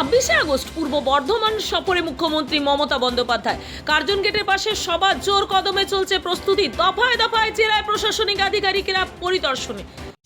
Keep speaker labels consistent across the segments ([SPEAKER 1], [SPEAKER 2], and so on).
[SPEAKER 1] ছাব্বিশে আগস্ট পূর্ব বর্ধমান সফরে মুখ্যমন্ত্রী মমতা বন্দ্যোপাধ্যায়। কার্জন গেটের পাশে সবার জোর কদমে চলছে প্রস্তুতি। দফায় দফায় জেলায় প্রশাসনিক আধিকারিকেরা পরিদর্শনে।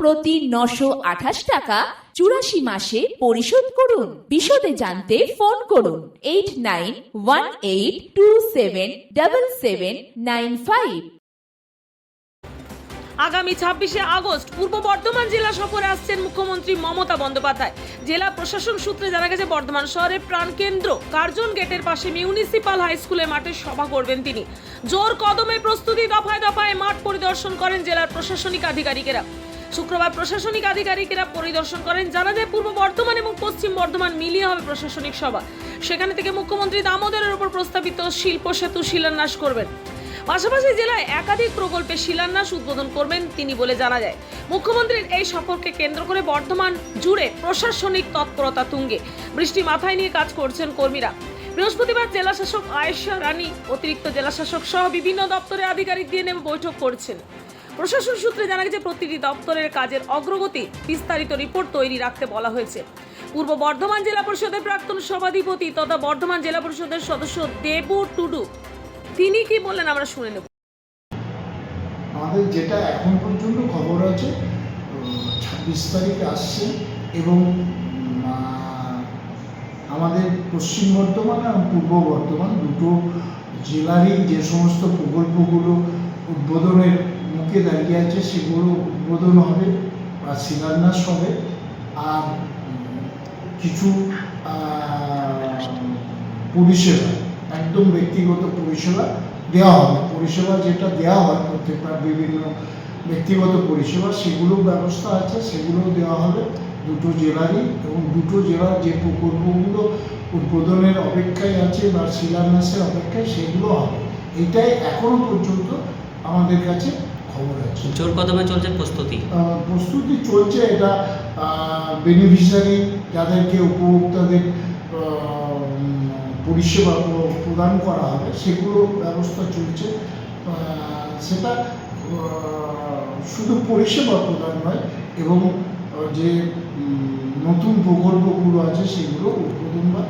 [SPEAKER 2] প্রতি নশো আঠাশ টাকা চুরাশি মাসে পরিশোধ করুন। বিশদে জানতে ফোন করুন eight nine one eight two seven double seven nine five.
[SPEAKER 1] আগামী ছাব্বিশে আগস্ট পূর্ব বর্ধমান জেলা সফরে আসছেন মুখ্যমন্ত্রী মমতা বন্দ্যোপাধ্যায়। জেলা প্রশাসন সূত্রে জানা গেছে, বর্ধমান শহরের প্রাণকেন্দ্র কার্জন গেটের পাশে মিউনিসিপাল হাই স্কুলের মাঠে সভা করবেন তিনি। জোর কদমে প্রস্তুতি দফায় দফায় মাঠ পরিদর্শন করেন জেলার প্রশাসনিক আধিকারিকেরা। শুক্রবার প্রশাসনিক আধিকারিকেরা পরিদর্শন করেন, জানা যায় পূর্ব বর্ধমান এবং পশ্চিম বর্ধমান মিলিয়ে হবে প্রশাসনিক সভা। সেখানে থেকে মুখ্যমন্ত্রী দামোদরের উপর প্রস্তাবিত শিল্প সেতু শিলান্যাস করবেন। পাশাপাশি জেলায় একাধিক প্রকল্পে শিলান্যাস উদ্বোধন করবেন তিনি বলে জানা যায়। মুখ্যমন্ত্রীর এই সফরকে কেন্দ্র করে বর্ধমান জুড়ে প্রশাসনিক তৎপরতা তুঙ্গে। বৃষ্টি মাথায় নিয়ে কাজ করছেন কর্মীরা। বৃহস্পতিবার জেলাশাসক আয়েশা রানী, অতিরিক্ত জেলাশাসক সহ বিভিন্ন দপ্তরের আধিকারিক দিয়ে নেমে বৈঠক করছেন। প্রশাসন সূত্রে জানা গেছে, প্রতিটি দপ্তরের কাজের অগ্রগতি বিস্তারিত রিপোর্ট তৈরি রাখতে বলা হয়েছে। পূর্ব বর্ধমান জেলা পরিষদের প্রাক্তন সভাধিপতি তথা বর্ধমান জেলা পরিষদের সদস্য দেবু টুডু। তিনি কি বললেন আমরা শুনে নেব।
[SPEAKER 3] আমাদের যেটা এখন পর্যন্ত খবর আছে ছাব্বিশ তারিখে আসছে এবং আমাদের পশ্চিম বর্ধমান এবং পূর্ব বর্ধমান দুটো জেলারই যে সমস্ত প্রকল্পগুলো উদ্বোধনের মুখে দাঁড়িয়ে আছে সেগুলো উদ্বোধন হবে বা শিলান্যাস হবে। আর কিছু পরিষেবা, একদম ব্যক্তিগত পরিষেবা দেওয়া হবে। পরিষেবা যেটা দেওয়া হয় প্রত্যেকটা বিভিন্ন ব্যক্তিগত পরিষেবা সেগুলো ব্যবস্থা আছে সেগুলো দেওয়া হবে দুটো জেলারই। এবং দুটো জেলার যে প্রকল্পগুলো উদ্বোধনের অপেক্ষায় আছে বা শিলান্যাসের অপেক্ষায়, সেগুলো হবে। এটাই এখনও পর্যন্ত আমাদের কাছে
[SPEAKER 4] জোর কদমে চলছে প্রস্তুতি।
[SPEAKER 3] প্রস্তুতি চলছে এটা বেনিফিশিয়ারি যাদেরকে উপভোক্তাদের পরিষেবা প্রদান করা হবে সেগুলো ব্যবস্থা চলছে। সেটা শুধু পরিষেবা প্রদান নয় এবং যে নতুন প্রকল্পগুলো আছে সেগুলো উদ্বোধন বা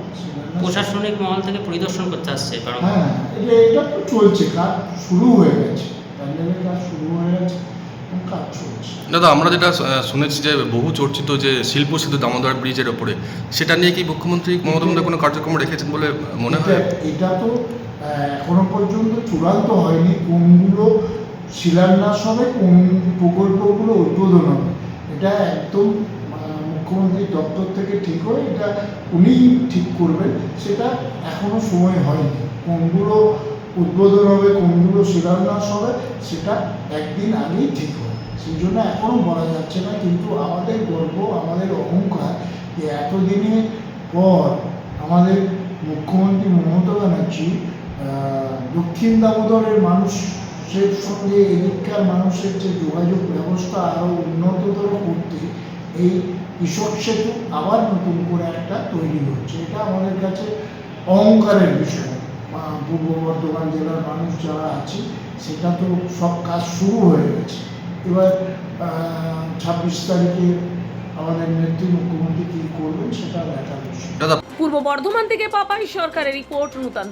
[SPEAKER 4] প্রশাসনিক মহল থেকে পরিদর্শন করতে আসছে কারণ
[SPEAKER 3] হ্যাঁ এটা এটা তো চলছে কাজ শুরু হয়ে গেছে। শুরু
[SPEAKER 5] দাদা, আমরা যেটা শুনেছি যে বহু চর্চিত যে শিল্প সেতু দামোদর ব্রিজের ওপরে, সেটা নিয়ে কি মুখ্যমন্ত্রী মমতা বন্দ্যোপাধ্যায় কোনো কার্যক্রম রেখেছেন বলে মনে হয়?
[SPEAKER 3] এটা- তো এখনও পর্যন্ত চূড়ান্ত হয়নি কোনগুলো শিলান্যাস হবে কোন প্রকল্পগুলো উদ্বোধন হবে। এটা একদম মুখ্যমন্ত্রীর দপ্তর থেকে ঠিক হয়, এটা উনিই ঠিক করবেন, সেটা এখনও সময় হয়নি। কোনগুলো উদ্বোধন হবে, কোনগুলো শিলান্যাস হবে, সেটা একদিন আগেই ঠিক হবে। সেই জন্য এখনও বলা যাচ্ছে না, কিন্তু আমাদের গর্ব, আমাদের অহংকার যে এতদিনের পর আমাদের মুখ্যমন্ত্রী মমতা ব্যানার্জি দক্ষিণ দামোদরের মানুষের সঙ্গে এদিককার মানুষের যে যোগাযোগ ব্যবস্থা আরও উন্নততর করতে, এই কৃষক সেতু আবার নতুন করে একটা তৈরি হচ্ছে। এটা আমাদের কাছে অহংকারের বিষয়। পূর্ব বর্ধমান জেলার মানুষ যারা আছে সেটা তো সব কাজ শুরু হয়ে গেছে এবার ছাব্বিশ তারিখে আমাদের নেত্রী মুখ্যমন্ত্রী কী করবেন সেটা দেখার বিষয়
[SPEAKER 1] পূর্ব বর্ধমান থেকে পাপাই সরকারের রিপোর্ট নূতন।